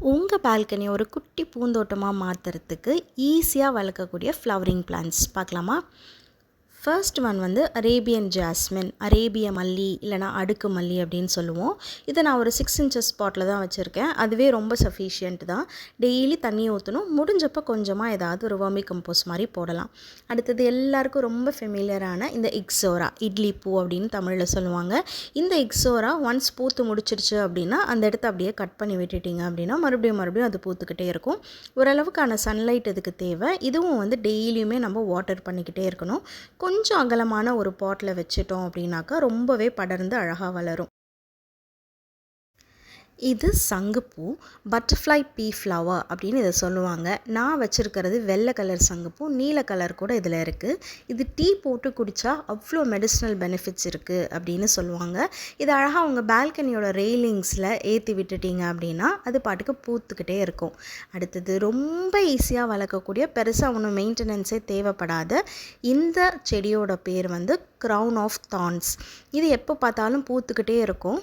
உங்கள் பால்கனி ஒரு குட்டி பூந்தோட்டமாக மாற்றுறதுக்கு ஈஸியாக வளர்க்கக்கூடிய ஃப்ளவரிங் பிளான்ஸ் பார்க்கலாமா? ஃபர்ஸ்ட் ஒன் வந்து அரேபியன் ஜாஸ்மின் அரேபிய மல்லி இல்லைனா அடுக்கு மல்லி அப்படின்னு சொல்லுவோம். இதை நான் ஒரு சிக்ஸ் இன்ச்சஸ் ஸ்பாட்டில் தான் வச்சுருக்கேன். அதுவே ரொம்ப சஃபிஷியன்ட் தான். டெய்லி தண்ணி ஊற்றணும் முடிஞ்சப்போ கொஞ்சமாக ஏதாவது ஒரு வர்மி கம்போஸ் மாதிரி போடலாம். அடுத்தது எல்லாருக்கும் ரொம்ப ஃபெமிலியரான இந்த இக்ஸோரா இட்லி பூ அப்படின்னு தமிழில் சொல்லுவாங்க. இந்த இக்ஸோரா ஒன்ஸ் பூத்து முடிச்சிருச்சு அப்படின்னா அந்த இடத்த அப்படியே கட் பண்ணி விட்டுட்டிங்க அப்படின்னா மறுபடியும் மறுபடியும் அது பூத்துக்கிட்டே இருக்கும். ஓரளவுக்கான சன்லைட் இதுக்கு தேவை. இதுவும் வந்து டெய்லியுமே நம்ம வாட்டர் பண்ணிக்கிட்டே இருக்கணும். கொஞ்சம் அகலமான ஒரு பாட்டில் வச்சிட்டோம் அப்படின்னாக்கா ரொம்பவே படர்ந்து அழகாக வளரும். இது சங்குப்பூ பட்டர்ஃப்ளை பீ ஃப்ளவர் அப்படின்னு இதை சொல்லுவாங்க. நான் வச்சுருக்கிறது வெள்ளை கலர் சங்குப்பூ நீல கலர் கூட இதில் இருக்குது இது டீ போட்டு குடித்தா அவ்வளோ மெடிசினல் பெனிஃபிட்ஸ் இருக்குது அப்படின்னு சொல்லுவாங்க. இது அழகாக உங்கள் பால்கனியோட ரெயிலிங்ஸில் ஏற்றி விட்டுட்டீங்க அப்படின்னா அது பாட்டுக்கு பூத்துக்கிட்டே இருக்கும். அடுத்தது ரொம்ப ஈஸியாக வளர்க்கக்கூடிய பெருசாக ஒன்றும் மெயின்டெனன்ஸே தேவைப்படாத இந்த செடியோட பேர் வந்து க்ரௌன் ஆஃப் தான்ஸ் இது எப்போ பார்த்தாலும் பூத்துக்கிட்டே இருக்கும்.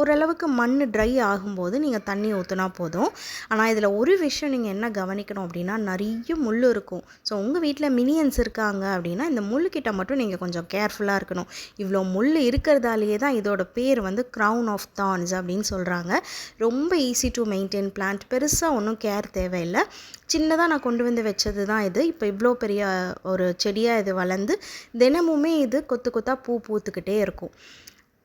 ஓரளவுக்கு மண் ட்ரை ஆகும்போது நீங்கள் தண்ணி ஊற்றினா போதும். ஆனால் இதில் ஒரு விஷயம் நீங்கள் என்ன கவனிக்கணும் அப்படின்னா நிறைய முள் இருக்கும். ஸோ உங்கள் வீட்டில் மினியன்ஸ் இருக்காங்க அப்படின்னா இந்த முள்ளுக்கிட்ட மட்டும் நீங்கள் கொஞ்சம் கேர்ஃபுல்லாக இருக்கணும். இவ்வளோ முள் இருக்கிறதாலேயே தான் இதோட பேர் வந்து க்ரௌன் ஆஃப் தான்ஸ் அப்படின்னு சொல்கிறாங்க ரொம்ப ஈஸி டு மெயின்டைன் பிளான்ட் பெருசாக ஒன்றும் கேர் தேவையில்லை. சின்னதாக நான் கொண்டு வந்து வச்சது தான் இது. இப்போ இவ்வளோ பெரிய ஒரு செடியாக இது வளர்ந்து தினமுமே இது கொத்து கொத்தாக பூ பூத்துக்கிட்டே இருக்கும்.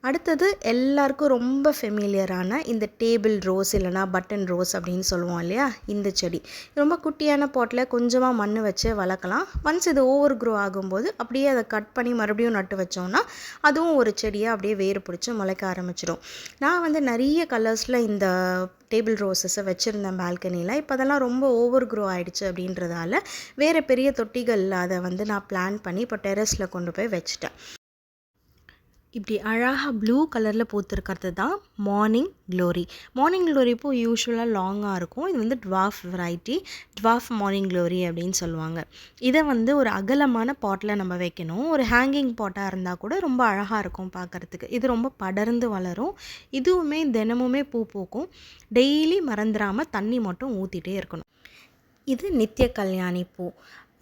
அடுத்தது எல்லாருக்கும் ரொம்ப ஃபெமிலியரான இந்த டேபிள் ரோஸ் இல்லைனா பட்டன் ரோஸ் அப்படின்னு சொல்லுவோம் இல்லையா? இந்த செடி. ரொம்ப குட்டியான பாட்டில் கொஞ்சமாக மண் வச்சு வளர்க்கலாம். ஒன்ஸ் இது ஓவர் க்ரோ ஆகும்போது அப்படியே அதை கட் பண்ணி மறுபடியும் நட்டு வச்சோம்னா அதுவும் ஒரு செடியாக அப்படியே வேறு பிடிச்சி முளைக்க ஆரம்பிச்சிடும் நான் வந்து நிறைய கலர்ஸில் இந்த டேபிள் ரோஸஸை வச்சுருந்தேன் பால்கனியில் இப்போ அதெல்லாம் ரொம்ப ஓவர் க்ரோ ஆகிடுச்சு அப்படின்றதால வேறு பெரிய தொட்டிகளில் அதை வந்து நான் பிளான் பண்ணி இப்போ டெரஸில் கொண்டு போய் வச்சுட்டேன். இப்படி அழகாக ப்ளூ கலரில் பூத்துருக்கிறது தான் மார்னிங் க்ளோரி மார்னிங் க்ளோரி பூ யூஸ்வலாக லாங்காக இருக்கும். இது வந்து dwarf variety dwarf morning glory அப்படின்னு சொல்லுவாங்க. இதை வந்து ஒரு அகலமான பாட்டில் நம்ம வைக்கணும். ஒரு ஹேங்கிங் பாட்டாக இருந்தால் கூட ரொம்ப அழகாக இருக்கும் பார்க்குறதுக்கு இது ரொம்ப படர்ந்து வளரும். இதுவுமே தினமுமே பூ பூக்கும். டெய்லி மறந்துடாமல் தண்ணி மட்டும் ஊற்றிட்டே இருக்கணும். இது நித்திய கல்யாணி பூ.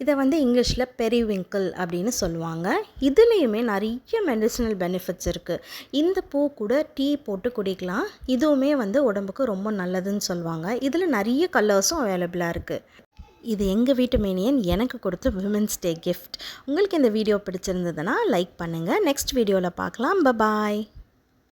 இதை வந்து இங்கிலீஷில் பெரிவிங்கிள் அப்படின்னு சொல்லுவாங்க. இதுலேயுமே நிறைய மெடிசினல் பெனிஃபிட்ஸ் இருக்குது இந்த பூ கூட டீ போட்டு குடிக்கலாம். இதுவுமே வந்து உடம்புக்கு ரொம்ப நல்லதுன்னு சொல்லுவாங்க. இதில் நிறைய கலர்ஸும் அவைலபிளாக இருக்குது இது எங்கள் வீட்டு மேனியன் எனக்கு கொடுத்த விமென்ஸ் டே கிஃப்ட் உங்களுக்கு இந்த வீடியோ பிடிச்சிருந்ததுன்னா லைக் பண்ணுங்கள் நெக்ஸ்ட் வீடியோவில் பார்க்கலாம். பபாய்